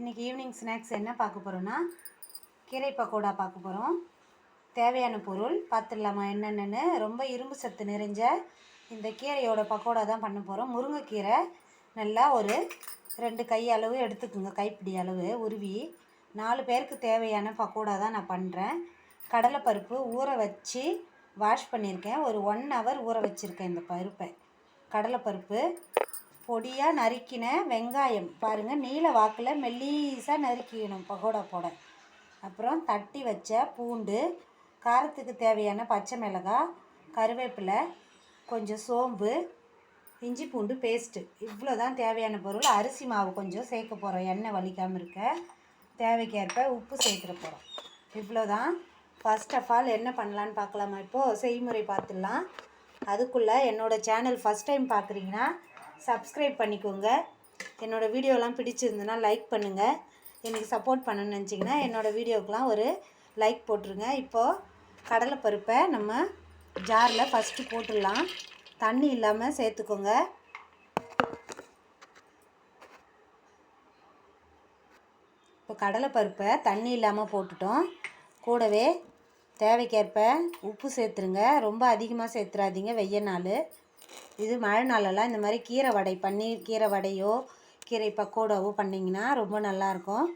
இன்றைக்கி evening snacks என்ன பார்க்க போகிறோன்னா கீரை பக்கோடா பார்க்க போகிறோம் தேவையான பொருள் பார்த்துடலாமா? என்னென்னு ரொம்ப இரும்பு சத்து நிறைஞ்ச இந்த கீரையோட பக்கோடா தான் பண்ண போகிறோம் முருங்கைக்கீரை நல்லா ஒரு ரெண்டு கை அளவு எடுத்துக்குங்க. கைப்பிடி அளவு உருவி நாலு பேருக்கு தேவையான பக்கோடா தான் நான் பண்ணுறேன் கடலைப்பருப்பு ஊற வச்சு வாஷ் பண்ணியிருக்கேன். ஒரு ஒன் ஹவர் ஊற வச்சுருக்கேன் இந்த பருப்பை. கடலைப்பருப்பு பொடியாக நறுக்கின வெங்காயம். பாருங்கள் நீல வாக்கில் மெல்லீஸாக நறுக்கிக்கணும் பகோடா போட. அப்புறம் தட்டி வச்ச பூண்டு காரத்துக்கு தேவையான பச்சை மிளகாய் கருவேப்பிலை கொஞ்சம் சோம்பு இஞ்சி பூண்டு பேஸ்ட்டு இவ்வளோ தான் தேவையான பொருள். அரிசி மாவு கொஞ்சம் சேர்க்க போகிறோம் எண்ணெய் வலிக்காமல் இருக்க தேவைக்கேற்ப உப்பு சேர்த்துட போகிறோம் இவ்வளோ தான் ஃபஸ்ட் ஆஃப் ஆல் என்ன பண்ணலான்னு பார்க்கலாமா? இப்போது செய்முறை பார்த்துடலாம். அதுக்குள்ளே என்னோடய சேனல் ஃபஸ்ட் டைம் பார்க்குறீங்கன்னா சப்ஸ்கிரைப் பண்ணிக்கோங்க. என்னோடய வீடியோலாம் பிடிச்சிருந்துன்னா லைக் பண்ணுங்கள் எனக்கு சப்போர்ட் பண்ணணும்னு நினச்சிங்கன்னா என்னோடய வீடியோக்கெலாம் ஒரு லைக் போட்டுருங்க. இப்போது கடலைப்பருப்பை நம்ம ஜாரில் ஃபஸ்ட்டு போட்டுடலாம். தண்ணி இல்லாமல் சேர்த்துக்கோங்க. இப்போ கடலைப்பருப்பை தண்ணி இல்லாமல் போட்டுட்டோம். கூடவே தேவைக்கேற்ப உப்பு சேர்த்துருங்க. ரொம்ப அதிகமாக சேர்த்துறாதீங்க வெய்ய நாள். இது மழை நாளெல்லாம் இந்த மாதிரி கீரை வடை பன்னீர் கீரை வடையோ கீரை பக்கோடாவோ பண்ணிங்கன்னா ரொம்ப நல்லாயிருக்கும்.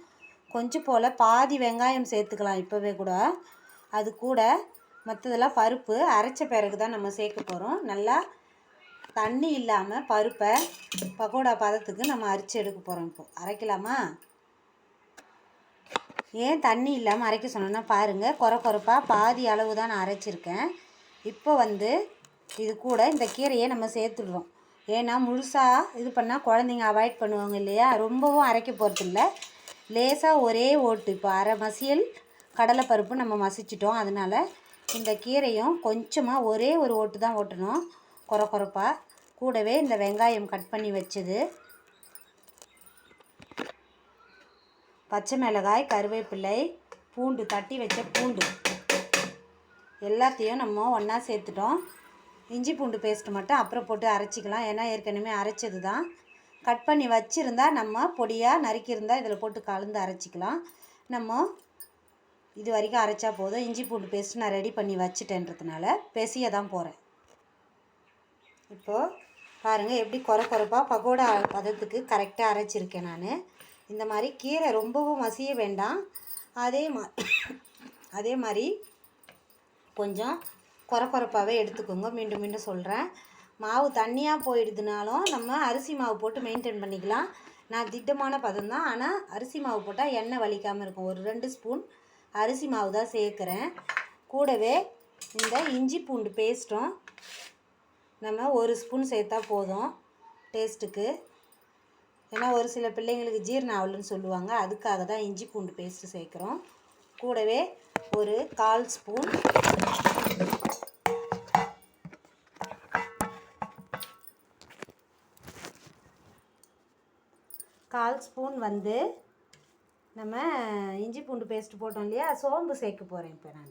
கொஞ்சம் போல் பாதி வெங்காயம் சேர்த்துக்கலாம் இப்போவே கூட. அது கூட மற்றதெல்லாம் பருப்பு அரைச்ச பிறகு தான் நம்ம சேர்க்க போகிறோம் நல்லா தண்ணி இல்லாமல் பருப்பை பக்கோடா பதத்துக்கு நம்ம அரைச்சி எடுக்க போகிறோம் இப்போ. அரைக்கலாமா? ஏன் தண்ணி இல்லாமல் அரைக்க சொன்னோன்னா பாருங்கள் குறை குறைப்பாக பாதி அளவு தான் நான் அரைச்சிருக்கேன். இப்போ வந்து இது கூட இந்த கீரையை நம்ம சேர்த்துடுறோம். ஏன்னா முழுசாக இது பண்ணால் குழந்தைங்க அவாய்ட் பண்ணுவாங்க இல்லையா? ரொம்பவும் அரைக்க போகிறதில்ல லேசாக ஒரே ஓட்டு. இப்போ அரை மசியல் கடலைப்பருப்பு நம்ம மசிச்சிட்டோம். அதனால் இந்த கீரையும் கொஞ்சமாக ஒரே ஒரு ஓட்டு தான் ஓட்டணும். குறை குறைப்பாக கூடவே இந்த வெங்காயம் கட் பண்ணி வச்சது. பச்சை மிளகாய் கருவேப்பிலை பூண்டு தட்டி வச்ச பூண்டு. எல்லாத்தையும் நம்ம ஒன்றா சேர்த்துட்டோம். இஞ்சி பூண்டு பேஸ்ட்டு மட்டும் அப்புறம் போட்டு அரைச்சிக்கலாம். ஏன்னா ஏற்கனவே அரைச்சது தான் கட் பண்ணி வச்சுருந்தா நம்ம பொடியாக நறுக்கியிருந்தால் இதில் போட்டு கலந்து அரைச்சிக்கலாம். நம்ம இது வரைக்கும் அரைச்சா போதும். இஞ்சி பூண்டு பேஸ்ட் நான் ரெடி பண்ணி வச்சுட்டேன்றதுனால பெசிய தான் போகிறேன் இப்போது பாருங்கள் எப்படி குறை குறைப்பாக பகோடா பதத்துக்கு கரெக்டாக அரைச்சிருக்கேன் நான். இந்த மாதிரி கீரை ரொம்பவும் மசிய வேண்டாம். அதே மா அதே மாதிரி கொஞ்சம் குறை எடுத்துக்கோங்க. மீண்டும் மீண்டும் சொல்கிறேன் மாவு தண்ணியாக போயிடுதுனாலும் நம்ம அரிசி மாவு போட்டு மெயின்டைன் பண்ணிக்கலாம். நான் திட்டமான பதம் தான். ஆனால் அரிசி மாவு போட்டால் எண்ணெய் வலிக்காமல் இருக்கும். ஒரு ரெண்டு ஸ்பூன் அரிசி மாவு தான் சேர்க்குறேன். கூடவே இந்த இஞ்சி பூண்டு பேஸ்ட்டும் நம்ம ஒரு ஸ்பூன் சேர்த்தா போதும் டேஸ்ட்டுக்கு. ஏன்னா ஒரு சில பிள்ளைங்களுக்கு ஜீரணம் ஆகலன்னு சொல்லுவாங்க. அதுக்காக தான் இஞ்சி பூண்டு பேஸ்ட்டு சேர்க்குறோம். கூடவே ஒரு கால் ஸ்பூன் கால் ஸ்பூன் வந்து நம்ம இஞ்சி பூண்டு பேஸ்ட்டு போட்டோம் இல்லையா? சோம்பு சேர்க்க போகிறேன் இப்போ நான்.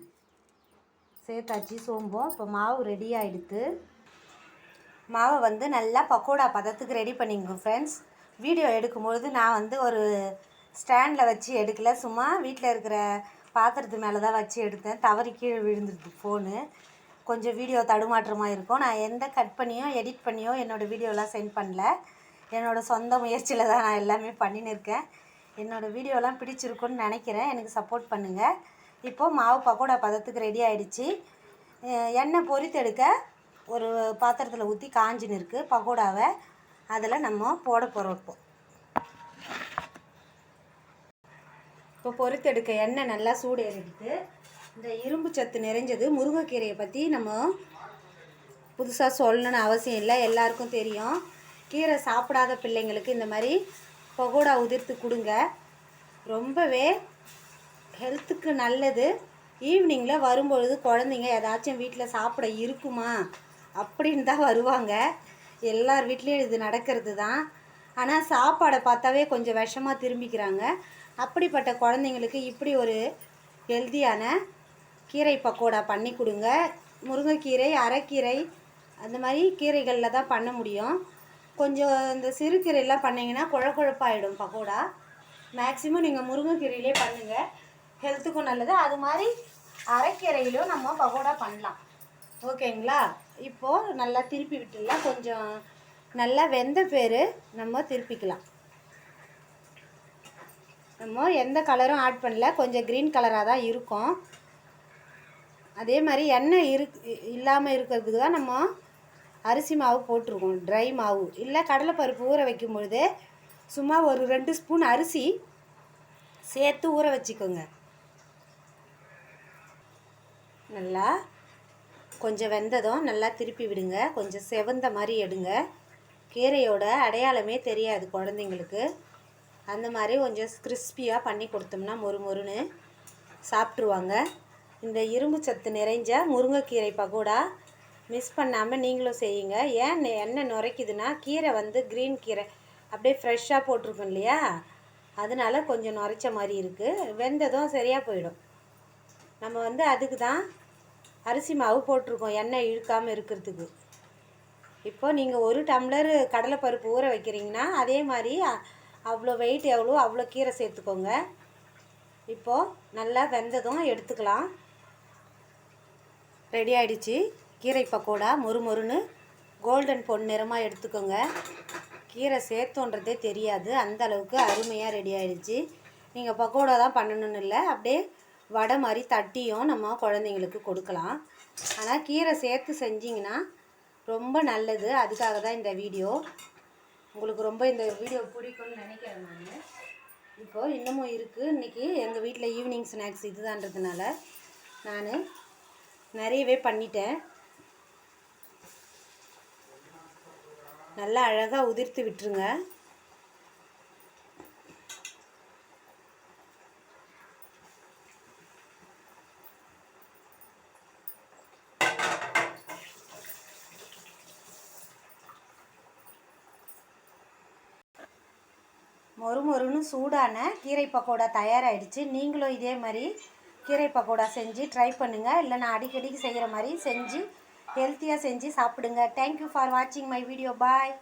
சேர்த்தாச்சு சோம்பும். இப்போ மாவு ரெடி ஆகிடுத்து மாவை வந்து நல்லா பக்கோடா பதத்துக்கு ரெடி பண்ணிங்க ஃப்ரெண்ட்ஸ் வீடியோ எடுக்கும்பொழுது நான் வந்து ஒரு ஸ்டாண்டில் வச்சு எடுக்கல. சும்மா வீட்டில் இருக்கிற பாத்திரத்து மேலே தான் வச்சு எடுத்தேன். தவறி கீழே விழுந்துருது ஃபோனு கொஞ்சம் வீடியோ தடுமாற்றமாக இருக்கும். நான் எந்த கட் பண்ணியோ எடிட் பண்ணியோ என்னோடய வீடியோலாம் சென்ட் பண்ணல. என்னோடய சொந்த முயற்சியில் தான் நான் எல்லாமே பண்ணின்னு இருக்கேன். என்னோடய வீடியோலாம் பிடிச்சிருக்குன்னு நினைக்கிறேன். எனக்கு சப்போர்ட் பண்ணுங்கள் இப்போது மாவு பக்கோடா பதத்துக்கு ரெடி ஆகிடுச்சி எண்ணெய் பொரித்தெடுக்க ஒரு பாத்திரத்தில் ஊற்றி காஞ்சின்னு இருக்குது பக்கோடாவை. அதில் நம்ம போட போகிறோம் இப்போ. இப்போ எண்ணெய் நல்லா சூடு ஏறிடுது இந்த இரும்பு சத்து நிறைஞ்சது. முருங்கைக்கீரையை பற்றி நம்ம புதுசாக சொல்லணும்னு அவசியம் இல்லை. எல்லாருக்கும் தெரியும். கீரை சாப்பிடாத பிள்ளைங்களுக்கு இந்த மாதிரி பகோடா உதிர்த்து கொடுங்க. ரொம்பவே ஹெல்த்துக்கு நல்லது. ஈவினிங்கில் வரும்பொழுது குழந்தைங்க ஏதாச்சும் வீட்டில் சாப்பிட இருக்குமா? அப்படின்னு தான் வருவாங்க. எல்லார் வீட்லேயும் இது நடக்கிறது தான் ஆனால் சாப்பாடை பார்த்தாவே கொஞ்சம் விஷமாக திரும்பிக்கிறாங்க. அப்படிப்பட்ட குழந்தைங்களுக்கு இப்படி ஒரு ஹெல்த்தியான கீரை பக்கோடா பண்ணி கொடுங்க. முருங்கைக்கீரை அரைக்கீரை அந்த மாதிரி கீரைகளில் தான் பண்ண முடியும். கொஞ்சம் இந்த சிறுகீரையெல்லாம் பண்ணிங்கன்னா குழ குழப்பாயிடும் பக்கோடா. மேக்ஸிமம் நீங்கள் முருங்கைக்கீரையிலே பண்ணுங்கள் ஹெல்த்துக்கும் நல்லது. அது மாதிரி அரைக்கீரையிலும் நம்ம பகோடா பண்ணலாம். ஓகேங்களா? இப்போது நல்லா திருப்பி விட்டுலாம் கொஞ்சம் நல்லா வெந்த பேர் நம்ம திருப்பிக்கலாம். நம்ம எந்த கலரும் ஆட் பண்ணல. கொஞ்சம் க்ரீன் கலராக தான் இருக்கும். அதே மாதிரி எண்ணெய் இரு இல்லாமல் இருக்கிறதுக்கு தான் நம்ம அரிசி மாவு போட்டிருக்கோம் ட்ரை மாவு. இல்லை கடலைப்பருப்பு ஊற வைக்கும் பொழுது சும்மா ஒரு ரெண்டு ஸ்பூன் அரிசி சேர்த்து ஊற வச்சுக்கோங்க. நல்லா கொஞ்சம் வெந்ததும் நல்லா திருப்பி விடுங்க. கொஞ்சம் செவந்த மாதிரி எடுங்க. கீரையோட அடையாளமே தெரியாது குழந்தைங்களுக்கு. அந்த மாதிரி கொஞ்சம் கிறிஸ்பியாக பண்ணி கொடுத்தோம்னா மொறு மொறுன்னு சாப்பிட்ருவாங்க இந்த இரும்பு சத்து நிறைஞ்ச முருங்கைக்கீரை பகோடா மிஸ் பண்ணாமல் நீங்களும் செய்யுங்க. ஏன் எண்ணெய் நுரைக்குதுன்னா கீரை வந்து க்ரீன் கீரை. அப்படியே ஃப்ரெஷ்ஷாக போட்டிருக்கோம் இல்லையா? அதனால கொஞ்சம் நுரைச்ச மாதிரி இருக்குது வெந்ததும் சரியாக போயிடும். நம்ம வந்து அதுக்கு தான் அரிசி மாவு போட்டிருக்கோம். எண்ணெய் இழுக்காமல் இருக்கிறதுக்கு. இப்போ நீங்கள் ஒரு டம்ளர் கடலைப்பருப்பு ஊற வைக்கிறீங்கன்னா அதே மாதிரி அவ்வளோ வெயிட் எவ்வளோ அவ்வளோ கீரை சேர்த்துக்கோங்க. இப்போது நல்லா வெந்ததும் எடுத்துக்கலாம். ரெடி ஆகிடுச்சி கீரை பக்கோடா மொறு மொறுன்னு கோல்டன் பொன் நிறமாக எடுத்துக்கோங்க. கீரை சேர்த்தோன்றதே தெரியாது. அந்த அளவுக்கு அருமையாக ரெடி ஆகிடுச்சு நீங்கள் பக்கோடா தான் பண்ணணும்னு இல்லை. அப்படியே வடை மாதிரி தட்டியும் நம்ம குழந்தைங்களுக்கு கொடுக்கலாம். ஆனால் கீரை சேர்த்து செஞ்சிங்கன்னா ரொம்ப நல்லது. அதுக்காக தான் இந்த வீடியோ. உங்களுக்கு ரொம்ப இந்த வீடியோ பிடிக்கும்னு நினைக்கிறேன் நான். இப்போது இன்னமும் இருக்குது இன்றைக்கி எங்கள் வீட்டில் ஈவினிங் ஸ்நாக்ஸ் இதுதான்றதுனால நான் நிறையவே பண்ணிட்டேன். நல்லா அழகாக உதிர்த்து விட்டுருங்க. மொறு மொறுன்னு சூடான கீரை பக்கோடா தயாராகிடுச்சு நீங்களும் இதே மாதிரி கீரை பக்கோடா செஞ்சு ட்ரை பண்ணுங்கள் இல்லை நான் அடிக்கடிக்கு செய்கிற மாதிரி செஞ்சு ஹெல்த்தியாக செஞ்சு சாப்பிடுங்க. தேங்க்யூ ஃபார் வாட்சிங் மை வீடியோ பாய்